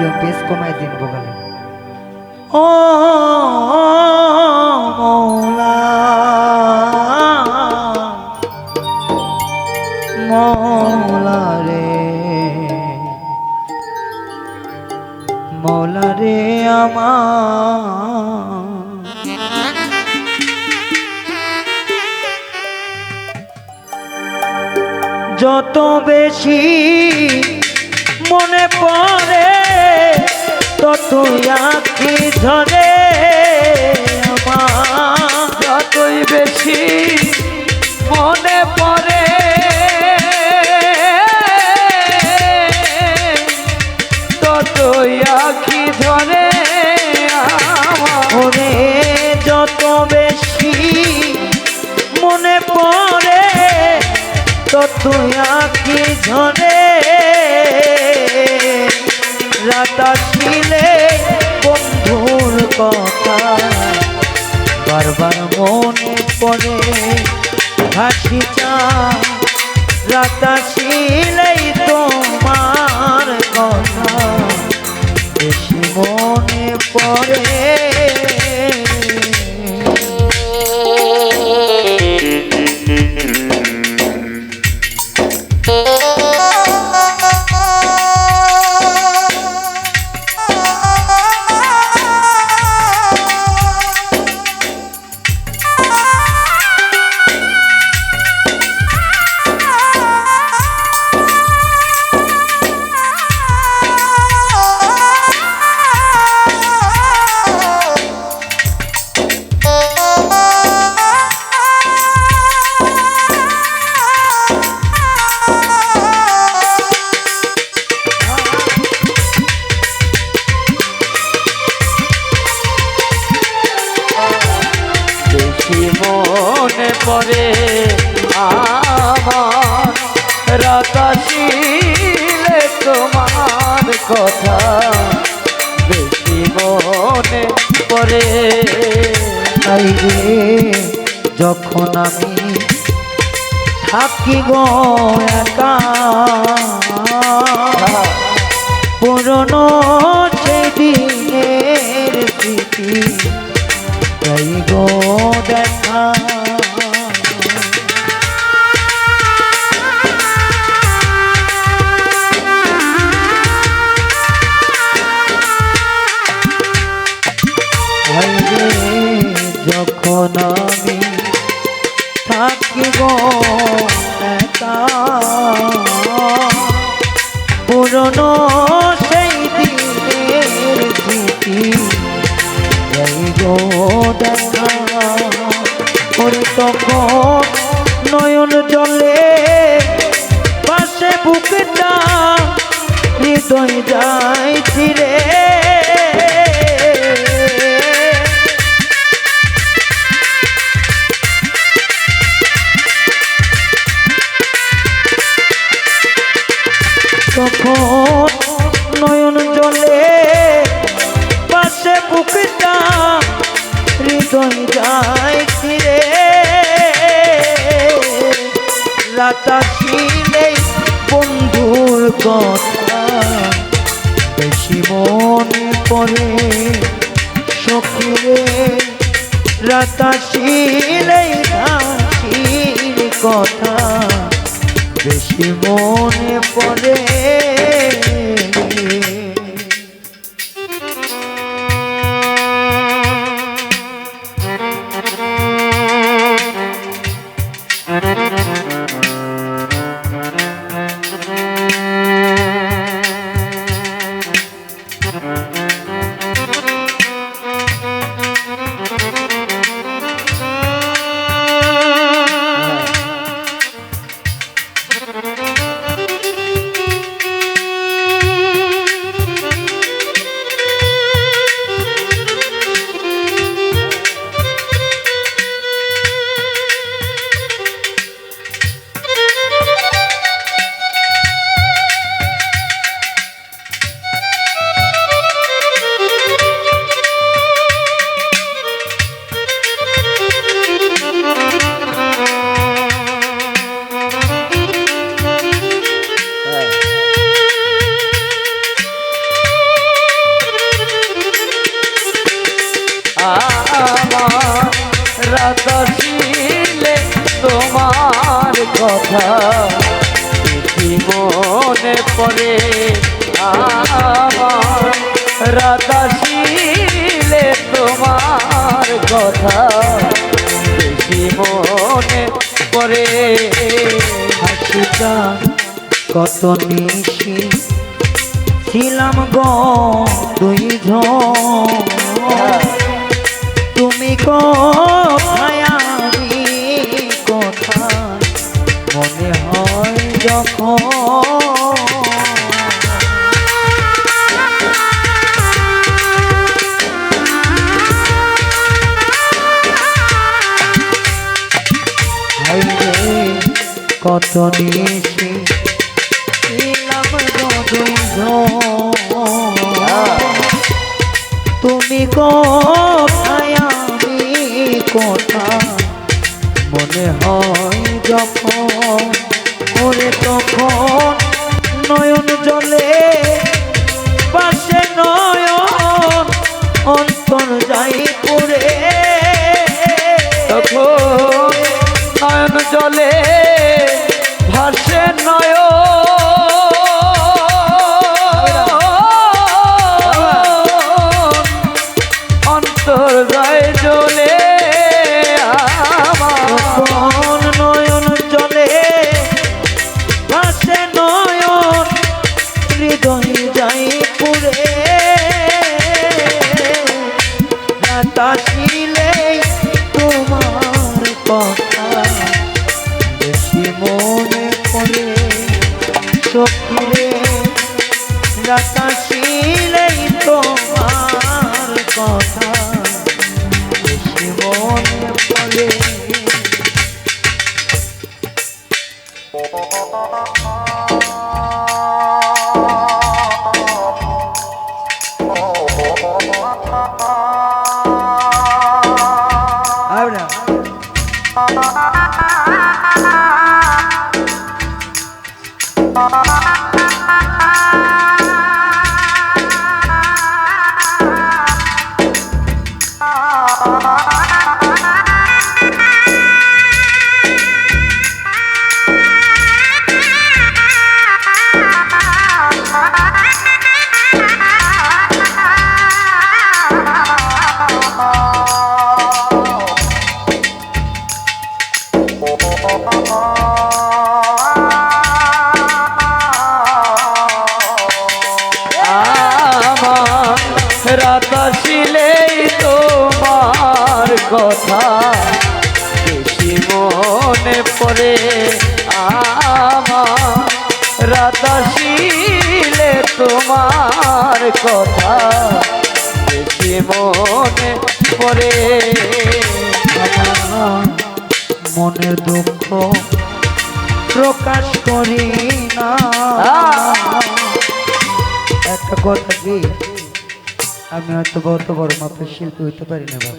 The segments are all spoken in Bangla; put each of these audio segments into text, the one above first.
একটু বেশ কমায় দিন বগালে। ও রে মৌলা রে আমার। যত বেশি মনে পড়ে তত আখি ধরে আমার। যতই বেশি মনে পড়ে ততই আখি ধরে ওরে যত বেশি মনে পড়ে তত আখি ঝরে রাতা ছিলে বন্ধুর কথা। বারবার মনে পড়ে হাসি চা রাতা ছিলেই তাই যখন আমি থাকি পুরনো সেই স্মৃতি তাই গো দেখা। তাই রে। যখন আমি থাকি গো একা পুরনো সেই দিনের স্মৃতি গো দেখা। ওরে তখন নয়ন জলে পাশে বুকটা হৃদয় যায় পড়ে সখীরে রাতা ছিলেই হাসির কথা। বেশি মনে পড়ে মনে পড়ে আমার। রাতাশিলে তোমার কথা বেশি মনে পড়ে। হাসিটা কত নিশি ছিলাম গো দুই তুমি আমি কোথায়? মনে হয় যখন কত নিশি? দুই তুমি কোথায়? আমি কোথায়? কথা। বেশি মনে পড়ে আমার। রাতাশিলে তোমার কথা। বেশি মনে পড়ে মনের দুঃখ প্রকাশ করি না। একটা কথা কি? আমি হয়তো বড় বড় মাপের শিল্পী হইতে পারি না বাবা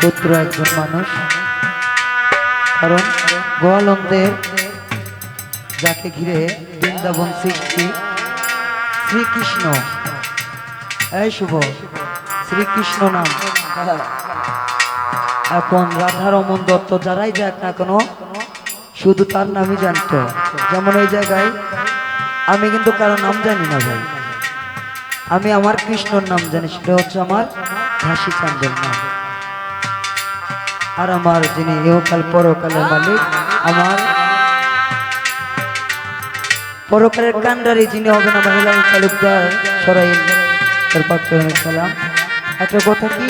ক্ষুদ্র একজন মানুষ। কারণ গোয়ালন্দের যাকে ঘিরে বৃন্দাবন সৃষ্টি, শ্রীকৃষ্ণ। এই শুভ, শ্রীকৃষ্ণ নাম। এখন রাধা রমন দত্ত যারাই যাক না কোনো, শুধু তার নামই জানতো। যেমন এই জায়গায়, আমি কিন্তু কারও নাম জানি না ভাই। আমি আমার কৃষ্ণর নাম জানি, সেটা হচ্ছে আমার ঘাসি চান্দের নাম। আর আমার যিনি ইহকাল পরকালের মালিক, আমার পরকালের কান্ডারি যিনি হবেন আমার হিলাল তালুকদার সরাই তার পাকচরণের সালাম। একটা কথা কি?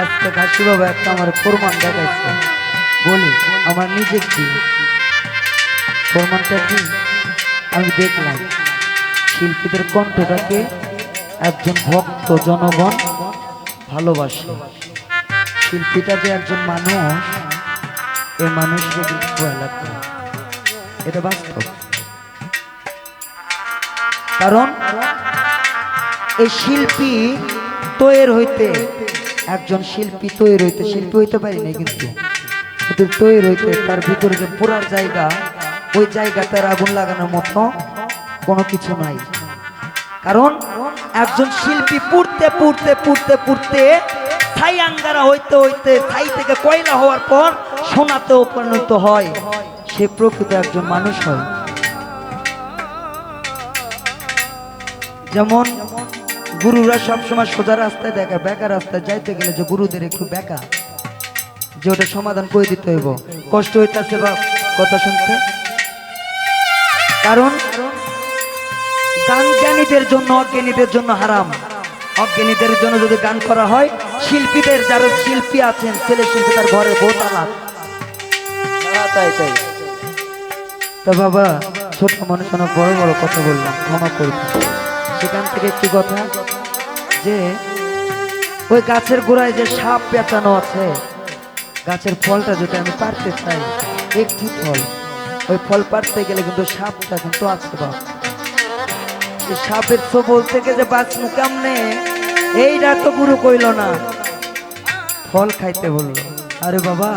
আজকে ঘাসি বাবা একটা আমার প্রমাণ দেখাইছে। বলি, আমার নিজে কি? প্রমাণটা কি? আমি দেখলাম, শিল্পীদের কণ্ঠটাকে একজন ভক্ত জনগণ ভালোবাসে। শিল্পীটা যে একজন মানুষ এই মানুষকে ভয় এটা বাস্তব। কারণ এই শিল্পী তৈর হইতে, একজন শিল্পী তৈরি হইতে, শিল্পী হইতে পারি না কিন্তু তৈরি হইতে তার ভিতরে যে পুরার জায়গা, ওই জায়গাটার আগুন লাগানোর মতো কোনো কিছু নাই। কারণ একজন শিল্পী পুড়তে পুড়তে পুড়তে পুড়তে ছাই আঙ্গারা হইতে হইতে ছাই থেকে কয়লা হওয়ার পর সোনাতেও পরিণত হয়। সে প্রকৃত একজন মানুষ হয়। যেমন গুরুরা সবসময় সোজা রাস্তায় দেখা বেকা রাস্তায় যাইতে গেলে যে গুরুদের একটু বেকা, যে ওটা সমাধান করে দিতে হইব। কষ্ট হইতাছে বা কথা শুনতে। কারণ গান জ্ঞানীদের জন্য, অজ্ঞানীদের জন্য হারাম। অজ্ঞানীদের জন্য যদি গান করা হয় শিল্পীদের যারা শিল্পী আছেন ছেলে শিল্পী তার ঘরে তালাক হ্যাঁ, তাই তা বাবা ছোট মানুষ অনেক বড় বড় কথা বললাম ক্ষমা করবে সেখান থেকে একটি কথা যে ওই গাছের গোড়ায় যে সাপ পেঁচানো আছে গাছের ফলটা যদি আমি পারতে চাই একটি ফল ওই ফল পারতে গেলে কিন্তু সাপটা কিন্তু আছে বাপ সাপের সবল থেকে যে বাঁচমু কেমনে এইটা তো গুরু কইল না। ফল খাইতে বলল, আরে বাবা,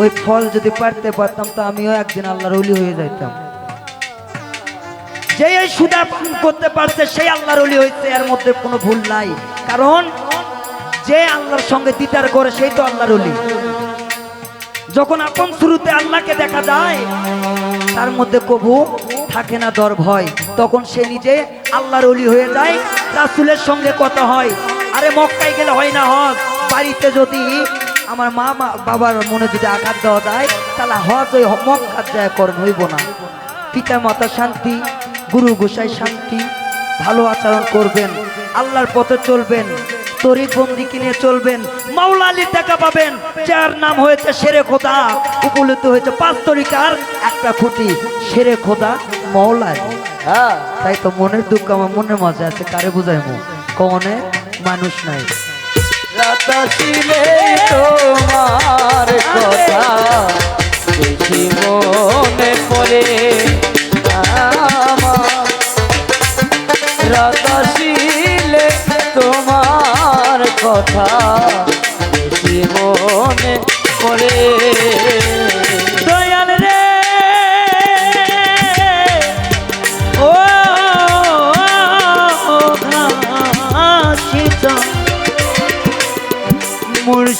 ওই ফল যদি পারতে পারতাম তো আমিও একদিন আল্লাহর অলি হয়ে যাইতাম। যে এই সুদা পান করতে পারছে, সেই আল্লাহর অলি হয়েছে এর মধ্যে কোনো ভুল নাই। কারণ, যে আল্লাহর সঙ্গে দিদার করে, সেই তো আল্লাহর অলি যখন আপন শুরুতে আল্লাহকে দেখা যায়, তার মধ্যে কবু থাকে না দর ভয় তখন সে নিজে আল্লাহর অলি হয়ে যায়, রাসুলের সঙ্গে কথা হয়। আরে মক্কায় গেলে হয় না হজ। বাড়িতে যদি আমার মা বাবার মনে যদি আঘাত দেওয়া যায় তাহলে হজ ওই মক্কার যায় করেন হইব না। পিতা মাতা শান্তি গুরু গোসাই শান্তি ভালো আচরণ করবেন আল্লাহর পথে চলবেন তরিক বন্দি কিনে চলবেন মাওলা আলীর টাকা পাবেন যার নাম হয়েছে সেরে খোদা উপলব্ধ হয়েছে পাঁচ তরিকার একটা খুঁটি সেরে খোদা মাওলা আলী। হ্যাঁ। তাই তো মনের দুঃখ আমার মনের মজা আছে কারে বুঝাইমু? কমনে? মানুষ নাই। তোমার কথা। মনে পড়ে আমার। তোমার কথা। মনে পড়ে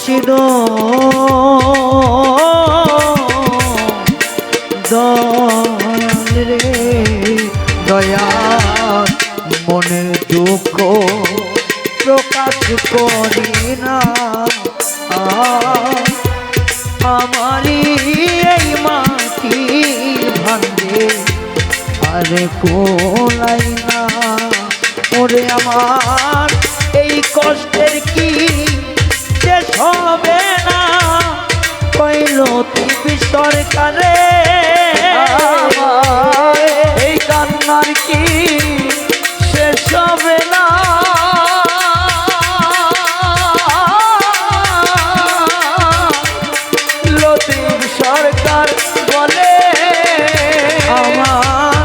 মুর্শিদ দয়াল রে দয়া মনের দুঃখ প্রকাশ করি না। আমারই এই মাটি ভাঙে, আরে কোলাই না। ওরে আমার আমার এই কান্নার কি শেষ হবে না? লতিফ সরকার বলে আমার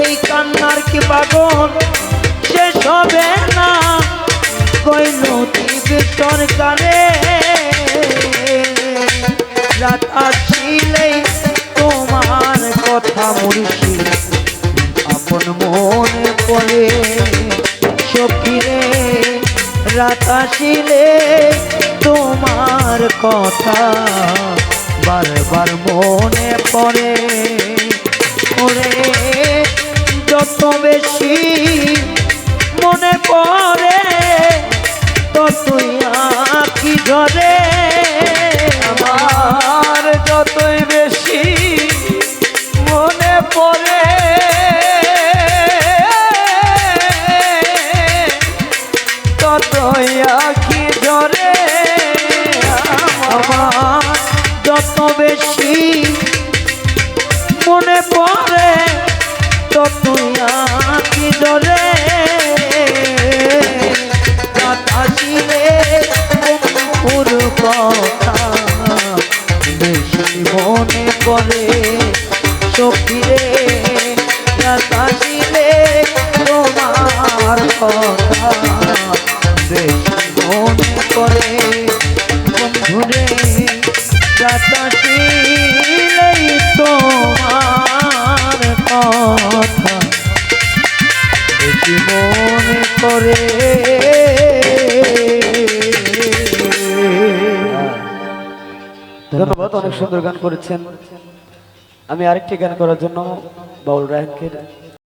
এই কান্নার কি বাগন শেষ হবে না? কইল টিভি সরকারে রাত আসিলে তোমার কথা বারবার মনে পড়ে। ওরে, যত বেশি মনে পড়ে, ততই আঁকি ধরে। আমার যতই বেশি মনে পড়ে অনেক সুন্দর গান করেছেন। আমি আরেকটি গান করার জন্য বাউল রায়নকে